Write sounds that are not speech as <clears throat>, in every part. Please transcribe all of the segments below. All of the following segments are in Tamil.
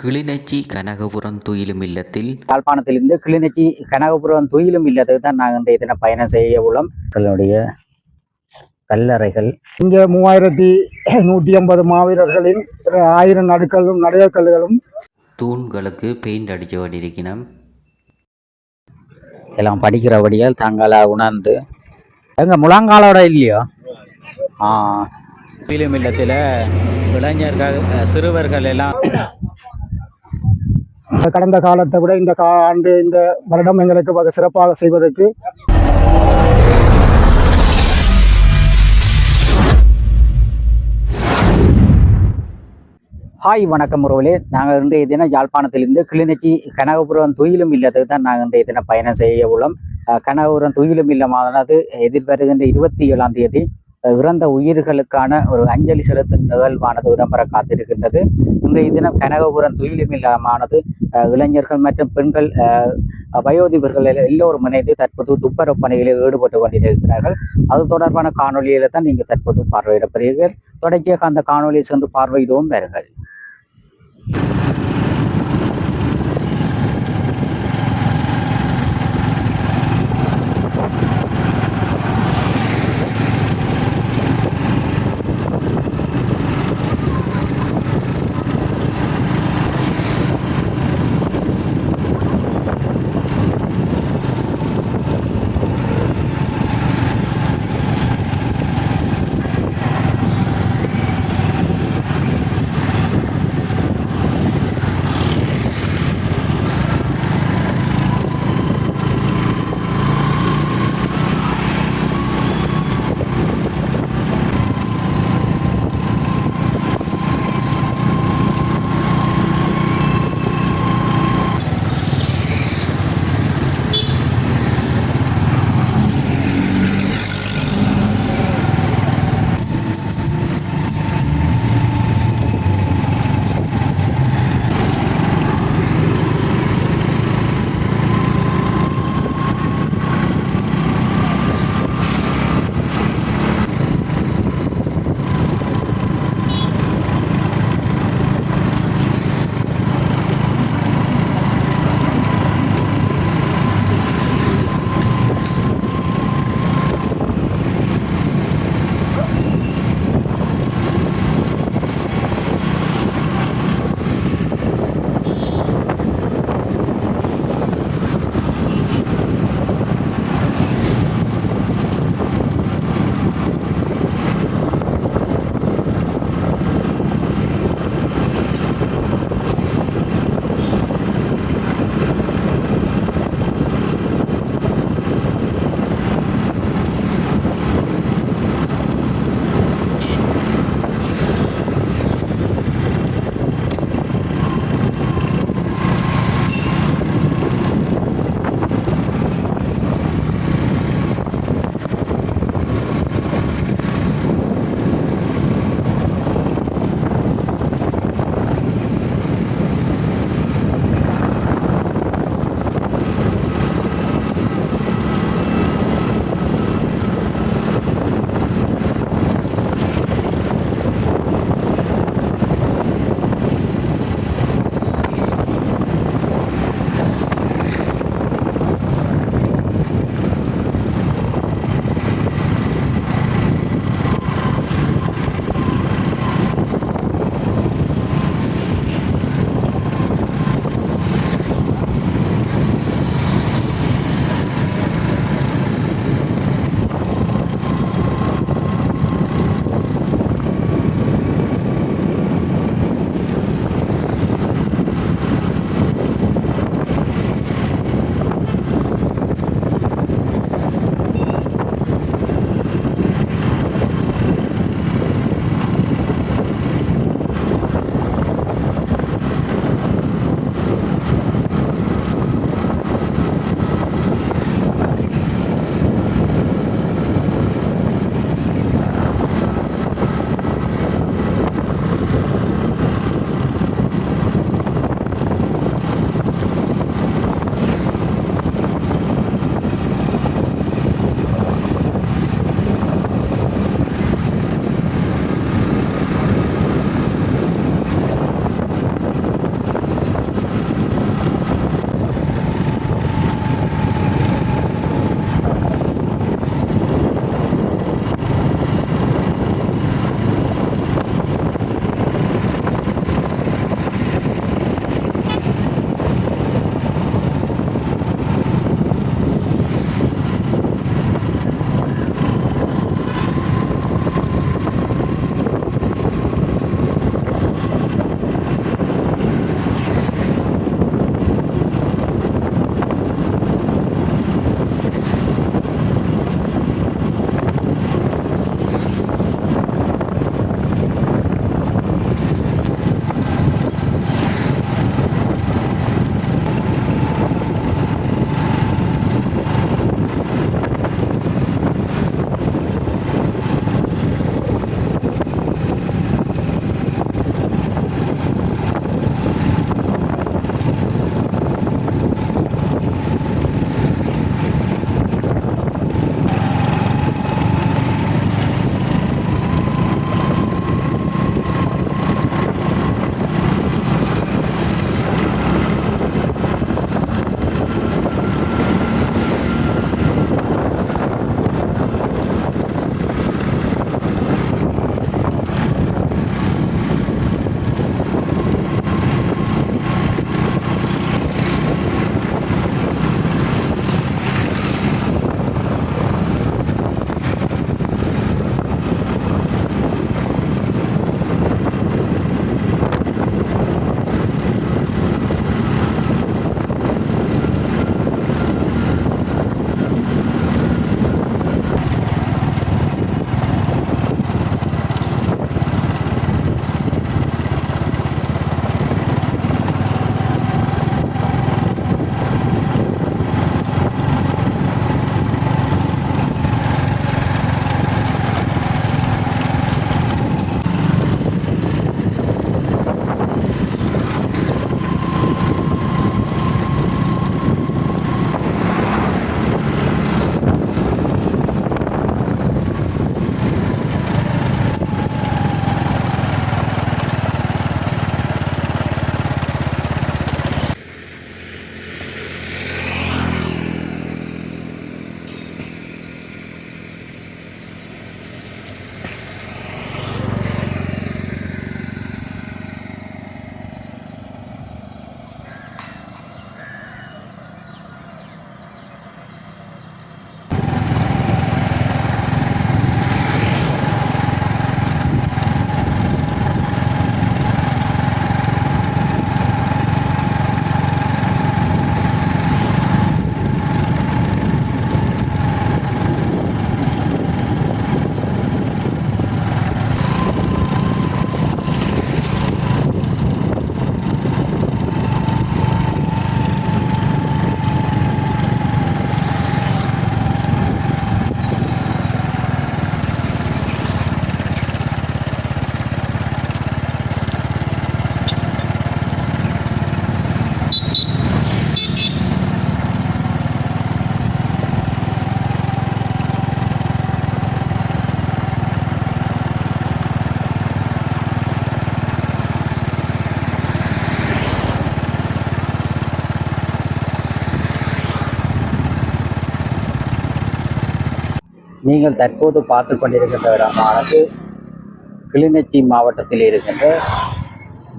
கிளிநொச்சி கனகபுரம் துயிலும் இல்லத்தில் யாழ்ப்பாணத்திலிருந்து கிளிநொச்சி கனகபுரம் துயிலும் இல்லத்துக்கு தான் நாங்கள் இன்றைய தினம் பயணம் செய்ய உள்ளோம். மக்களுடைய கல்லறைகள். இங்க மூவாயிரத்தி நூற்றி ஐம்பது மாவீரர்களின் ஆயிரம் நடுக்கல்லும் நடையக்கல்லுகளும் தூண்களுக்கு பெயிண்ட் அடிக்க வேண்டியிருக்கணும் எல்லாம் படிக்கிறபடியால் தாங்களா உணர்ந்து. எங்க முழங்காலோட இல்லையோ? ஆ. இல்லத்தில் இளைஞர்கள் சிறுவர்கள் எல்லாம் கடந்த காலத்தை விட இந்த கா ஆண்டு இந்த வருடம் எங்களுக்கு வக சிறப்பாக செய்வதற்கு ஹாய் வணக்கம் உறவுகளே. நாங்கள் இன்றைய தினம் யாழ்ப்பாணத்திலிருந்து கிளிநொச்சி கனகபுரம் துயிலும் இல்லத்துக்கு தான் நாங்கள் இன்றைய தினம் பயணம் செய்ய உள்ளோம். கனகபுரம் துயிலும் இல்லமானது எதிர்வருகின்ற இருபத்தி ஏழாம் தேதி இறந்த உயிர்களுக்கான ஒரு அஞ்சலி செலுத்தும் நிகழ்வானது இடம்பெற காத்திருக்கின்றது. இன்றைய தினம் கனகபுரம் துயிலும் இல்லமானது அஹ், இளைஞர்கள் மற்றும் பெண்கள் அஹ், வயோதிபர்கள் எல்லோரும் இணைந்து தற்போது துப்புரவு பணிகளில் ஈடுபட்டு கொண்டிருக்கிறார்கள். அது தொடர்பான காணொலியில தான் நீங்கள் தற்போது பார்வையிடப்படுகிறீர்கள் தொடர்ச்சியாக அந்த காணொலியை சென்று பார்வையிடவும். வருங்கள் நீங்கள் தற்போது பார்த்து கொண்டிருக்கின்ற இடமானது கிளிநொச்சி மாவட்டத்தில் இருக்கின்ற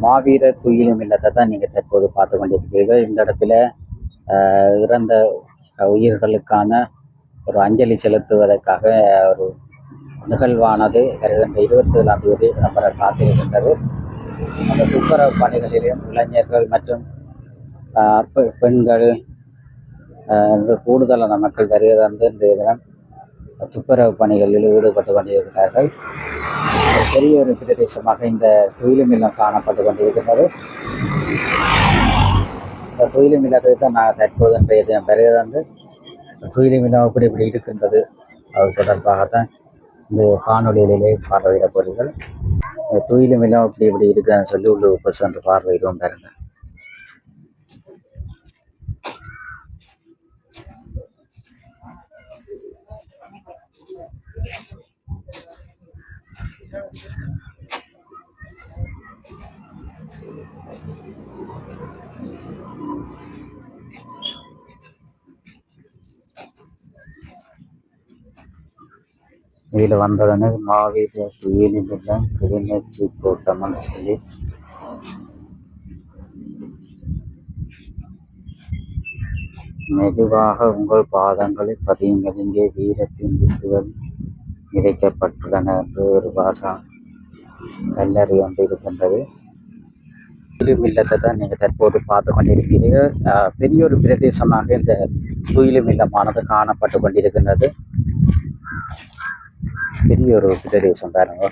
மாவீரர் துயிலும் இல்லத்தை தான் நீங்கள் தற்போது பார்த்து கொண்டிருக்கிறீர்கள். இந்த இடத்துல இறந்த உயிர்களுக்கான ஒரு அஞ்சலி செலுத்துவதற்காக ஒரு நிகழ்வானது வருகின்ற இருபத்தி ஏழாம் தேதி இடம்பெற காத்திருக்கின்றது. அந்த துப்புரவு பணிகளிலும் இளைஞர்கள் மற்றும் பெண்கள் கூடுதலான மக்கள் வருகிறது இன்றைய தினம் துப்புரவு பணிகளில் ஈடுபட்டு கொண்டிருக்கிறார்கள். பெரிய ஒரு பிரதேசமாக இந்த தொழிலும் இல்லம் காணப்பட்டு கொண்டிருக்கின்றது. இந்த தொழிலும் இல்லாதது தான் நான் தற்போது இன்றைய தினம் வருகிறது வந்து தொழிலும் இல்லம் எப்படி இப்படி இருக்கின்றது. அது தொடர்பாகத்தான் இந்த காணொலியிலே பார்வையிட போறீர்கள் இந்த இல்லம் இப்படி இப்படி இருக்குன்னு சொல்லி உள்ள உப்பு சென்று பார்வையிடுவோம் பாருங்கள். வீடு வந்தவுடனே மாவீர துயிலும் இல்லம் கிளிநொச்சி கூட்டம்னு சொல்லி. மெதுவாக உங்கள் பாதங்களை பதியுங்கள் இங்கே வீரத்தின் வித்துகள் விதைக்கப்பட்டுள்ளன என்று ஒரு பாஷா கல்லறி ஒன்று இருக்கின்றது. துயிலும் இல்லத்தை தான் நீங்கள் தற்போது பார்த்து கொண்டிருக்கிறீர்கள். பெரிய ஒரு பிரதேசமாக இந்த துயிலும் இல்லமானது காணப்பட்டு கொண்டிருக்கின்றது. பெரிய ஒரு பிரதேசம் பாருங்க.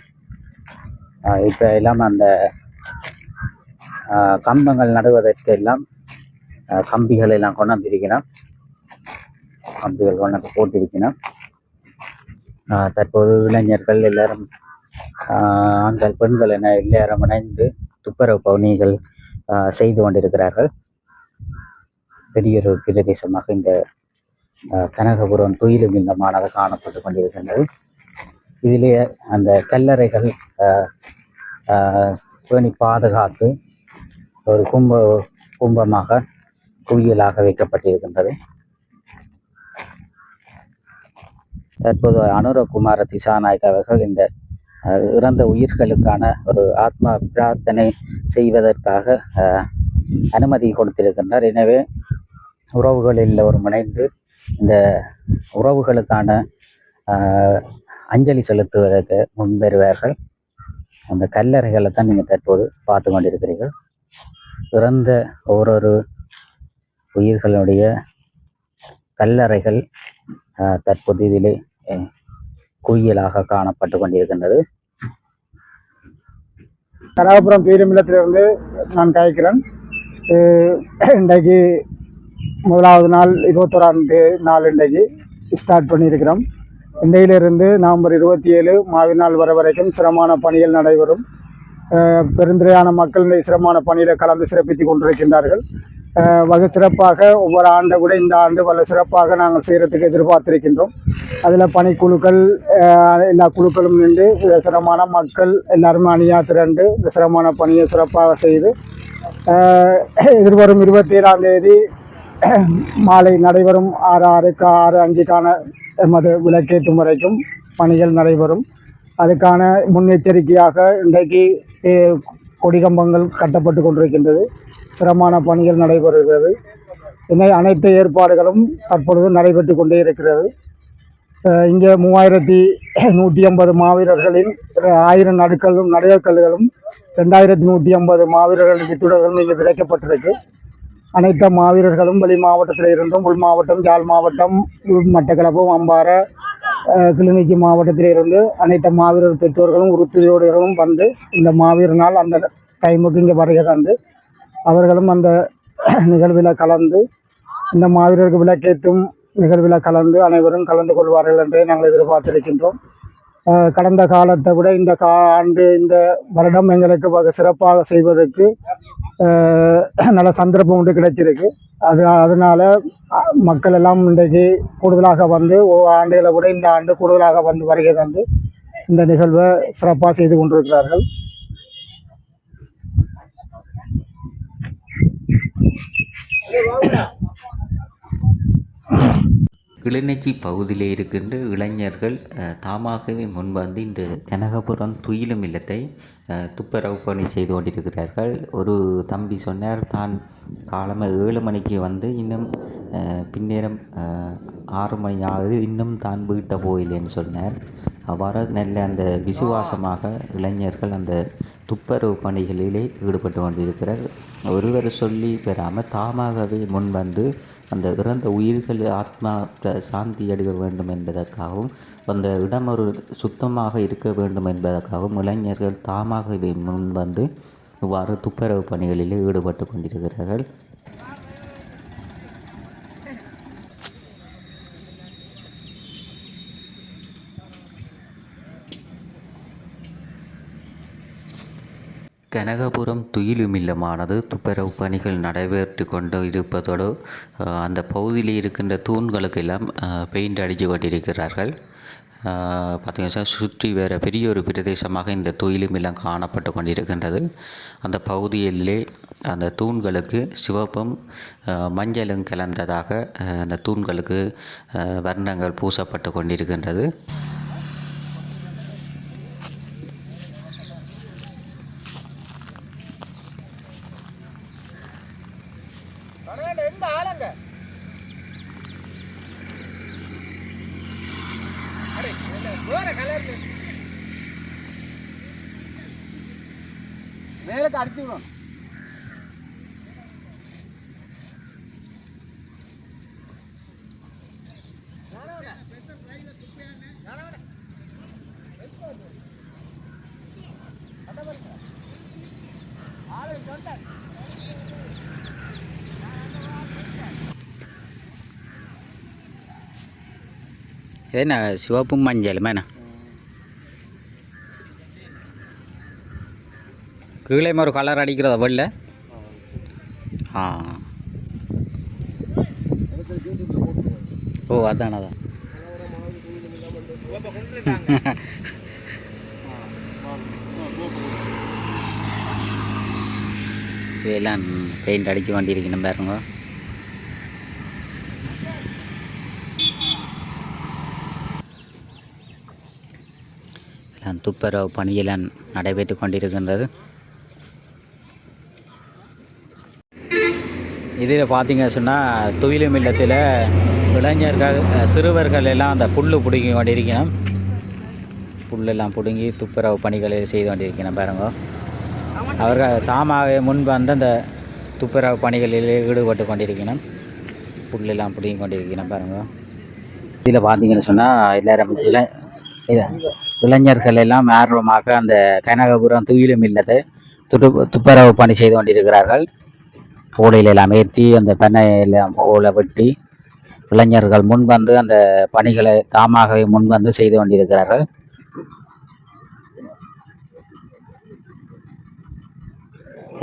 இப்போ எல்லாம் அந்த கம்பங்கள் நடுவதற்கு எல்லாம் கம்பிகள் எல்லாம் கொண்டாந்திருக்கணும் கம்பிகள் கொண்டாந்து போட்டிருக்கணும் தற்போது இளைஞர்கள் எல்லாரும் ஆஹ் ஆண்கள் பெண்கள் என எல்லாரும் இணைந்து துப்புரவு பணிகள் ஆஹ் செய்து கொண்டிருக்கிறார்கள். பெரிய ஒரு பிரதேசமாக இந்த கனகபுரம் துயிலும் இல்லமானது காணப்பட்டு கொண்டிருக்கின்றது. இதிலே அந்த கல்லறைகள் ஆஹ், பேணி பாதுகாத்து ஒரு கும்ப கும்பமாக குவியலாக வைக்கப்பட்டிருக்கின்றது. தற்போது அனுரகுமார திசாநாயக் அவர்கள் இந்த இறந்த உயிர்களுக்கான ஒரு ஆத்மா பிரார்த்தனை செய்வதற்காக அனுமதி கொடுத்திருக்கின்றார். எனவே உறவுகள் எல்லோரும் இணைந்து இந்த உறவுகளுக்கான அஞ்சலி செலுத்துவதற்கு முன்வருவார்கள். அந்த கல்லறைகளை தான் நீங்கள் தற்போது பார்த்து கொண்டிருக்கிறீர்கள். இறந்த ஒவ்வொரு உயிர்களுடைய கல்லறைகள் தற்போது இதிலே குவியலாக காணப்பட்டு கொண்டிருக்கின்றது. கனகபுரம் பீரமில்லத்திலிருந்து நான் கழிக்கிறேன் இன்றைக்கு முதலாவது நாள் இருபத்தோராம் தே நாள் இன்றைக்கு ஸ்டார்ட் பண்ணியிருக்கிறோம். இன்றையிலிருந்து நவம்பர் இருபத்தி ஏழு மாவி நாள் வர வரைக்கும் சிரமமான பணிகள் நடைபெறும். பெருந்திரையான மக்கள் சிரமமான பணியில் கலந்து சிறப்பித்துக் கொண்டிருக்கின்றார்கள். வகை சிறப்பாக ஒவ்வொரு ஆண்டை கூட இந்த ஆண்டு பல சிறப்பாக நாங்கள் செய்கிறதுக்கு எதிர்பார்த்திருக்கின்றோம். அதில் பணிக்குழுக்கள் எல்லா குழுக்களும் நின்று விசிரமான சிரமமான மக்கள் எல்லாருமே அணியாக திரண்டு இந்த சிரமமான பணியை சிறப்பாக செய்து எதிர்வரும் இருபத்தி ஏழாம் தேதி மாலை நடைபெறும் ஆறு ஆறுக்கு ஆறு அஞ்சுக்கான எமது விளக்கேற்று வரைக்கும் பணிகள் நடைபெறும். அதுக்கான முன்னெச்சரிக்கையாக இன்றைக்கு கொடிகம்பங்கள் கட்டப்பட்டு கொண்டிருக்கின்றது. சிரமமான பணிகள் நடைபெறுகிறது. இன்னும் அனைத்து ஏற்பாடுகளும் தற்பொழுது நடைபெற்று கொண்டே இருக்கிறது. இங்கே மூவாயிரத்தி நூற்றி ஐம்பது மாவீரர்களின் ஆயிரம் நடுக்கல்லும் நடையக்கல்லுகளும் ரெண்டாயிரத்தி நூற்றி ஐம்பது மாவீரர்களின் வித்துடர்களும் இங்கே விதைக்கப்பட்டிருக்கு. அனைத்து மாவீரர்களும் வெளி மாவட்டத்தில் இருந்தும் உள் மாவட்டம் ஜாழ் மாவட்டம் மட்டக்களப்பு அம்பாறை கிளிநொச்சி மாவட்டத்தில் இருந்து அனைத்து மாவீரர் பெற்றோர்களும் உறுத்துறையோடு வந்து இந்த மாவீரனால் நாள் அந்த டைமுக்கு இங்கே வருகை தந்து அவர்களும் அந்த <clears throat> நிகழ்வில் கலந்து இந்த மாவீரருக்கு விளக்கேற்றும் நிகழ்வில் கலந்து அனைவரும் கலந்து கொள்வார்கள் என்றே நாங்கள் எதிர்பார்த்திருக்கின்றோம். கடந்த காலத்தை விட இந்த கா ஆண்டு இந்த வருடம் எங்களுக்கு வக சிறப்பாக செய்வதற்கு <clears throat> நல்ல சந்தர்ப்பம் ஒன்று கிடைச்சிருக்கு. அது அதனால் மக்கள் எல்லாம் இன்றைக்கு கூடுதலாக வந்து ஒவ்வொரு ஆண்டுகளை விட இந்த ஆண்டு கூடுதலாக வந்து வருகை தந்து இந்த நிகழ்வை சிறப்பாக செய்து கொண்டிருக்கிறார்கள். கிளிநொச்சி பகுதியில் இருக்கின்ற இளைஞர்கள் தாமாகவே முன்வந்து இந்த கனகபுரம் துயிலும் இல்லத்தை துப்பரவு துப்புரவு பணி செய்து கொண்டிருக்கிறார்கள். ஒரு தம்பி சொன்னார் தான் காலமாக ஏழு மணிக்கு வந்து இன்னும் பின்னேரம் ஆறு மணி ஆகுது இன்னும் தான் வீட்டை போயில்லைன்னு சொன்னார். அவ்வாறு நல்ல அந்த விசுவாசமாக இளைஞர்கள் அந்த துப்புரவு பணிகளிலே ஈடுபட்டு கொண்டிருக்கிறார். ஒருவர் சொல்லி பெறாமல் தாமாகவே முன் வந்து அந்த இறந்த உயிர்கள் ஆத்மா சாந்தி அடைய வேண்டும் என்பதற்காகவும் அந்த இடம் ஒரு சுத்தமாக இருக்க வேண்டும் என்பதற்காகவும் இளைஞர்கள் தாமாகவே முன் வந்து இவ்வாறு துப்புரவு பணிகளிலே ஈடுபட்டு கொண்டிருக்கிறார்கள். கனகபுரம் துயிலும் இல்லமானது துப்புரவு பணிகள் நடைபெற்று கொண்டு இருப்பதோடு அந்த பகுதியில் இருக்கின்ற தூண்களுக்கெல்லாம் பெயிண்ட் அடித்து கொண்டிருக்கிறார்கள். பார்த்தீங்கன்னா சுற்றி வேறு பெரிய ஒரு பிரதேசமாக இந்த துயிலும் இல்லம் காணப்பட்டு கொண்டிருக்கின்றது. அந்த பகுதியிலே அந்த தூண்களுக்கு சிவப்பும் மஞ்சளும் கலந்ததாக அந்த தூண்களுக்கு வர்ணங்கள் பூசப்பட்டு கொண்டிருக்கின்றது எங்க ஆளுங்க மேலே அடிச்சு விடணும். என்ன சிவப்பும் மஞ்சளும் என்ன கீழே ஒரு கலர் அடிக்கிறதா வெளில ஆ ஓ அதான் அதான் இதெல்லாம் பெயிண்ட் அடித்து கொண்டிருக்கணும் பாருங்க துப்புரவு பணியெல்லாம் நடைபெற்று கொண்டிருக்கின்றது. இதில் பார்த்தீங்க சொன்னால் துயிலும் இல்லத்தில் இளைஞர்கள் சிறுவர்கள் எல்லாம் அந்த புல் பிடுங்கி கொண்டிருக்கணும். புல்லெல்லாம் பிடுங்கி துப்புரவு பணிகளை செய்து கொண்டிருக்கணும் பாருங்க. அவர்கள் தாமாகவே முன்பு வந்து அந்த துப்புரவு பணிகளில் ஈடுபட்டு கொண்டிருக்கணும். புல்லெல்லாம் பிடுங்கி கொண்டிருக்கணும் பாருங்க. இதில் பார்த்தீங்கன்னு சொன்னால் எல்லாரும் இள இளைஞர்கள் எல்லாம் ஆர்வமாக அந்த கனகபுரம் துயிலும் இல்லத்தை துட்டு துப்புரவு பணி செய்து கொண்டிருக்கிறார்கள். ஓலையில எல்லாம் ஏற்றி அந்த பெண்ணையெல்லாம் ஓலை வெட்டி இளைஞர்கள் முன்வந்து அந்த பணிகளை தாமாகவே முன்வந்து செய்து கொண்டிருக்கிறார்கள்.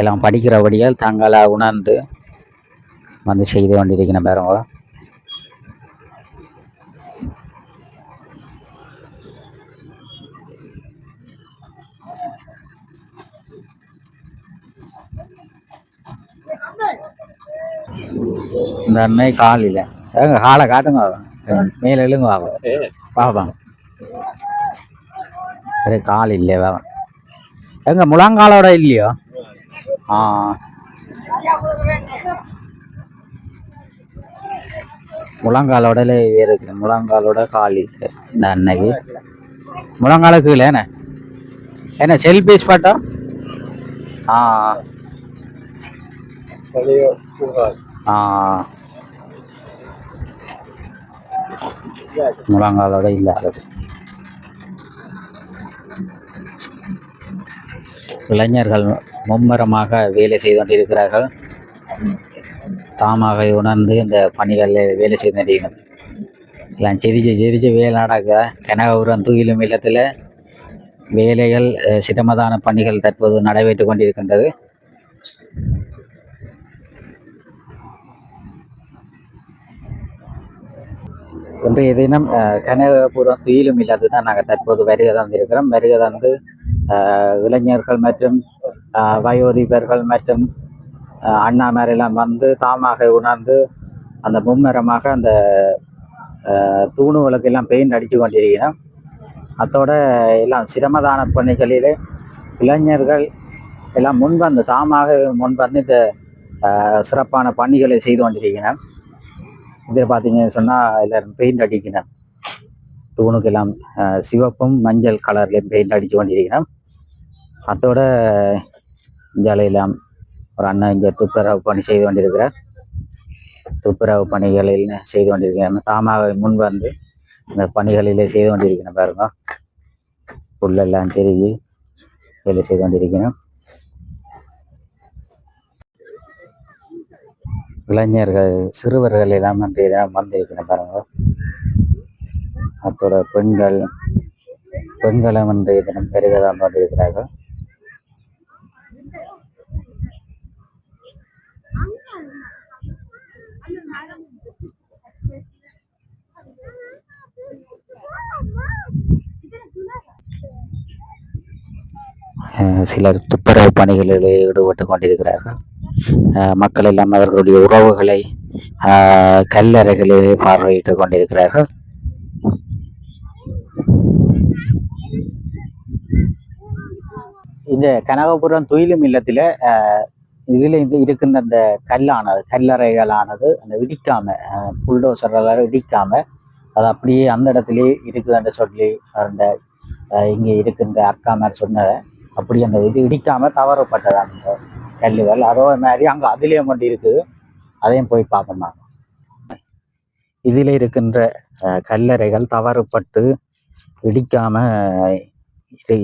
எல்லாம் படிக்கிறபடியால் தங்களை உணர்ந்து வந்து செய்து கொண்டிருக்கிறேன் பாருங்க. இந்த அன்னை காலில் ஏங்க காலை காட்டுங்க மேலே எழுங்க வாங்க பாப்பாங்க சரி கால் இல்லையே வாங்க எங்க முழங்காலோட இல்லையோ? ஆ. முழங்காலோட இருக்கு முழங்காலோட கால் இல்லை. இந்த அன்னைக்கு. முழங்காலுக்கு இல்லை என்ன? செல்பீஸ் பாட்டா? ஆ. ஆ முழங்காலோட இல்லாதது இளைஞர்கள் மும்மரமாக வேலை செய்து கொண்டிருக்கிறார்கள். தாமாக உணர்ந்து இந்த பணிகளில் வேலை செய்து கொண்டிருக்கிறது எல்லாம் சிரிச்சு சிரிச்சு வேலை நடக்க கனகபுரம் தூயிலும் இல்லத்தில் வேலைகள் சிரமதான பணிகள் தற்போது நடைபெற்று கொண்டிருக்கின்றது. இன்றைய தினம் கனகபுரம் துயிலும் இல்லாது தான் நாங்கள் தற்போது வருகை தந்திருக்கிறோம். வருகை தந்து இளைஞர்கள் மற்றும் வயோதிபர்கள் மற்றும் அஹ், அண்ணாமாரெல்லாம் வந்து தாமாக உணர்ந்து அந்த மும்மரமாக அந்த அஹ், தூணுகளுக்கு எல்லாம் பெயிண்ட் அடித்து கொண்டிருக்கிறோம். அத்தோட எல்லாம் சிரமதான பணிகளிலே இளைஞர்கள் எல்லாம் முன்வந்து தாமாக முன்வந்து இந்த சிறப்பான பணிகளை செய்து கொண்டிருக்கிறோம். இதில் பார்த்தீங்கன்னு சொன்னால் எல்லாரும் பெயிண்ட் அடிக்கணும். தூணுக்கு எல்லாம் சிவப்பும் மஞ்சள் கலர்லேயும் பெயிண்ட் அடித்து கொண்டிருக்கிறோம் அத்தோட இந்தியாவிலாம் ஒரு அண்ணன் இங்கே துப்புரவு பணி செய்து கொண்டிருக்கிறார். துப்புரவு பணிகளில் செய்து கொண்டிருக்கிறோம் தாமாக முன் வந்து இந்த பணிகளிலே செய்து கொண்டிருக்கிறேன் பாருங்க. புல்லெல்லாம் செருகி வேலை செய்து கொண்டிருக்கிறோம் இளைஞர்கள் சிறுவர்கள் எல்லாம் வந்து எல்லாம் வந்திருக்கிறோம் பாருங்க. அத்தோட பெண்கள் பெண்களும் வந்து தினம் பெருகதான் கொண்டிருக்கிறார்கள் சிலர் துப்புரவு பணிகளில் ஈடுபட்டு கொண்டிருக்கிறார்கள். மக்கள் எல்லாம் அவர்களுடைய உறவுகளை அஹ் கல்லறைகளிலே பார்வையிட்டுக் கொண்டிருக்கிறார்கள். இந்த கனகபுரம் துயிலும் இல்லத்தில் இதில் இந்த இருக்கின்ற அந்த கல்லானது கல்லறைகளானது அந்த இடிக்காம புல்டோசர்களால் இடிக்காம அது அப்படியே அந்த இடத்துலயே இருக்குதுன்னு சொல்லி அந்த இங்கே இருக்கின்ற அக்காமர் சொன்னதை அப்படி அந்த இது இடிக்காம தவறப்பட்டதான் அந்த கல்லுகள் அதோ மாதிரி அங்கே அதுலேயும் கொண்டு இருக்குது அதையும் போய் பார்க்கணும் இதில் இருக்கின்ற கல்லறைகள் தவறுப்பட்டு இடிக்காம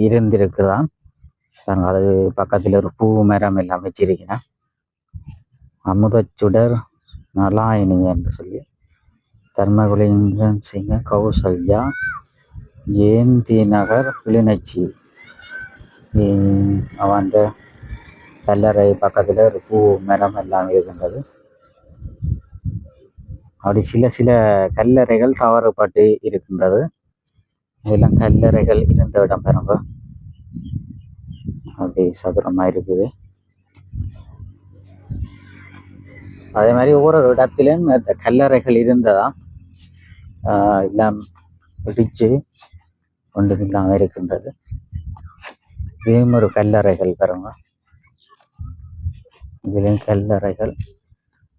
இருந்திருக்குதான் அது பக்கத்தில் ஒரு பூ மரம் எல்லாம் வச்சிருக்கிறேன். அமுதச்சுடர் நலாயினி என்று சொல்லி. தர்மகுலிங்கம் சிங்க கௌசல்யா ஜெயந்தி நகர் கிளிநொச்சி. அவன் கல்லறை பக்கத்தில் ஒரு பூ மரம் எல்லாம் இருக்கின்றது. அப்படி சில சில கல்லறைகள் தவறுபட்டு இருக்கின்றது. இதெல்லாம் கல்லறைகள் இருந்த இடம் பாருங்க. அப்படி சதுரமா இருக்குது. அதே மாதிரி ஒவ்வொரு இடத்திலும் இந்த கல்லறைகள் இருந்ததா? எல்லாம் பிடிச்சு ஒன்றுமில்லாமல் இருக்கின்றது. இதுவும் ஒரு கல்லறைகள் பாருங்க. இதிலும் கல்லறைகள்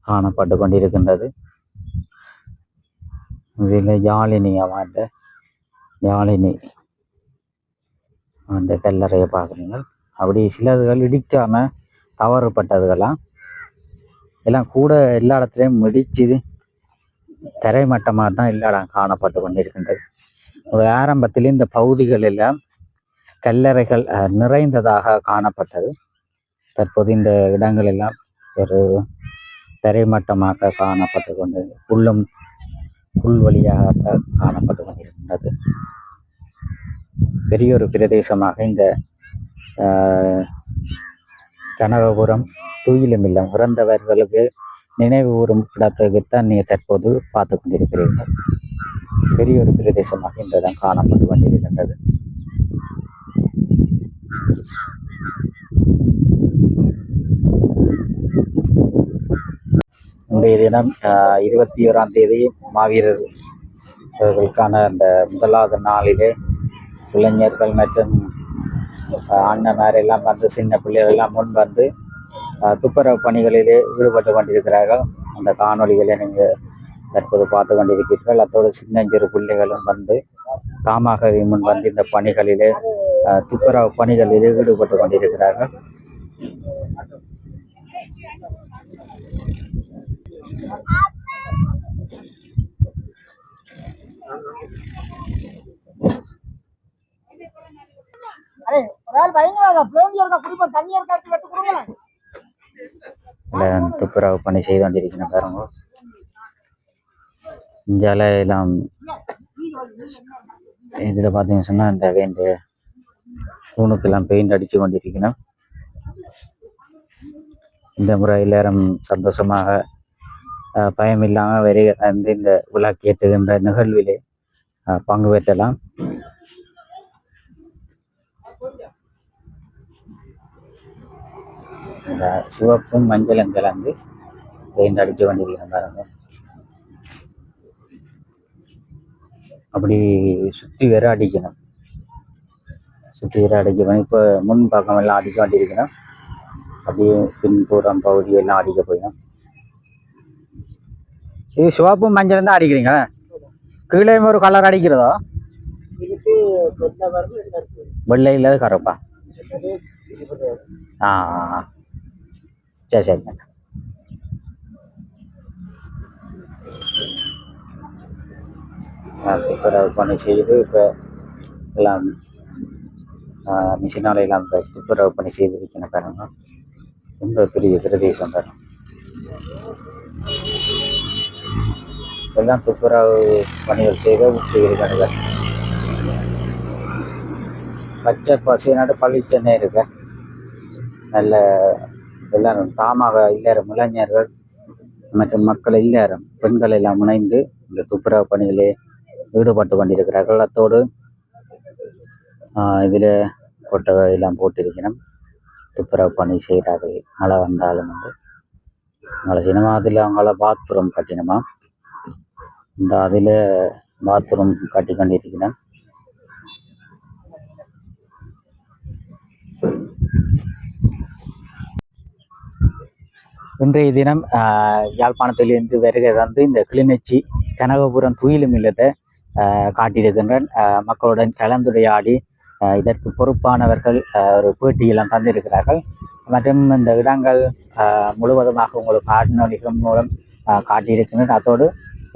காணப்பட்டு கொண்டிருக்கின்றது. இதில் யாழினி அவன் யாழினி அந்த கல்லறையை பார்க்குறீங்க அப்படி சிலதுகள் இடிக்காமல் தவறுபட்டதுகளாம் எல்லாம் கூட எல்லா இடத்துலையும் இடிச்சு தரைமட்டமாக தான் எல்லா இடம் காணப்பட்டு கொண்டிருக்கின்றது. ஒரு ஆரம்பத்தில் இந்த பகுதிகள் எல்லாம் கல்லறைகள் அஹ், நிறைந்ததாக காணப்பட்டது. தற்போது இந்த இடங்கள் எல்லாம் ஒரு தரைமட்டமாக காணப்பட்டு கொண்டு புல்லும் புல் வழியாக காணப்பட்டு கொண்டிருக்கின்றது பெரிய ஒரு பிரதேசமாக இந்த ஆஹ், கனகபுரம் தூயிலும் இல்லம் இறந்தவர்களுக்கு நினைவு கூறும் இடத்துக்குத்தான் நீ தற்போது பார்த்து கொண்டிருக்கிறீர்கள். பெரிய ஒரு பிரதேசமாக இந்த இடம் காணப்பட்டு கொண்டிருக்கின்றது. இன்றைய தினம் இருபத்தி ஓராம் தேதி மாவீரர் அவர்களுக்கான அந்த முதலாவது நாளிலே இளைஞர்கள் மற்றும் அண்ணன் எல்லாம் வந்து சின்ன பிள்ளைகள் எல்லாம் முன் வந்து துப்புரவு பணிகளிலே ஈடுபட்டு கொண்டிருக்கிறார்கள். அந்த காணொலிகளை நீங்கள் தற்போது பார்த்து கொண்டிருக்கிறீர்கள் அத்தோடு சின்னஞ்சிறு பிள்ளைகளும் வந்து தாமாகவே முன் வந்து இந்த பணிகளிலே துப்புரவு பணிகளிலே ஈடுபட்டு கொண்டிருக்கிறார்கள். துப்புரவு பணி செய்து கொண்டிருக்கிற பாருங்க. இந்தியாவில் எல்லாம் இதில் பார்த்தீங்கன்னு சொன்னால் இந்த வேண்டு தூணுக்கெல்லாம் பெயிண்ட் அடித்து கொண்டிருக்கணும் இந்த முறை எல்லாரும் சந்தோஷமாக பயமில்லாமல் வரை வெறி வந்து இந்த விழா கேட்டுகின்ற நிகழ்விலே பங்கு பெற்றலாம். இந்த சிவப்பும் மஞ்சளும் கலந்து பெயிண்ட் அடித்து கொண்டிருக்கிறேன் பாருங்க. அப்படி சுற்றி வேற அடிக்கணும். சுற்றி வேற அடிக்கணும் இப்போ முன் பக்கம் எல்லாம் அடிக்க வேண்டியிருக்கணும் அப்படியே பின்புறம் பகுதியெல்லாம் அடிக்க போயிடும் இது சிவப்பு மஞ்சள் தான் அடிக்கிறீங்க கீழே ஒரு கலர் அடிக்கிறதோ? வெள்ளை இல்லாத கருப்பா? ஆ. சரி சரிங்க துப்புரவு பணி செய்து இப்போ எல்லாம் மிஷினாலையில் அந்த துப்புரவு பணி செய்திருக்கிற பாருங்க. ரொம்ப பெரிய பிரதேசம் பாருங்க. எல்லாம் துப்புரவு பணிகள் செய்த விட்டு பச்சை பச்சை பசுனாட்டு பளிச்சென்னை இருக்க. நல்ல எல்லாரும் தாமாக இல்லாரும் இளைஞர்கள் மற்றும் மக்கள் இல்லாரும் பெண்கள் எல்லாம் இணைந்து இந்த துப்புரவு பணிகளே ஈடுபட்டு கொண்டிருக்கிறார்கள். அத்தோடு இதில் கொட்டகை எல்லாம் போட்டிருக்கணும். துப்புரவு பணி செய்கிறார்கள் மழை வந்தாலும் வந்து அங்கே சினிமா அதில் அவங்கள பாத்ரூம் கட்டினமா இந்த அதில் பாத்ரூம் கட்டி கொண்டிருக்கிறேன் இன்றைய தினம் ஆஹ், யாழ்ப்பாணத்திலிருந்து வருகை வந்து இந்த கிளிநொச்சி கனகபுரம் துயிலும் இல்லத்தை ஆஹ், காட்டியிருக்கின்றேன் மக்களுடன் கலந்துரையாடி இதற்கு பொறுப்பானவர்கள் ஒரு பேட்டியெல்லாம் தந்திருக்கிறார்கள். மற்றும் இந்த இடங்கள் முழுவதுமாக உங்களுக்கு காணொலிகள் மூலம் காட்டியிருக்கின்றன. அதோடு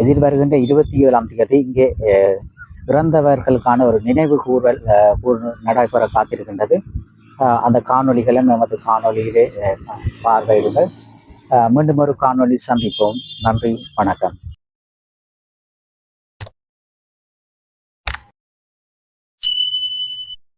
எதிர்வருகின்ற இருபத்தி ஏழாம் தேதி இங்கே பிறந்தவர்களுக்கான இறந்தவர்களுக்கான ஒரு நினைவு கூறல் நடைபெற காத்திருக்கின்றது. அந்த காணொளிகளும் நமது காணொலியிலே பார்வையிடுங்கள். மீண்டும் ஒரு காணொளி சந்திப்போம். நன்றி வணக்கம்.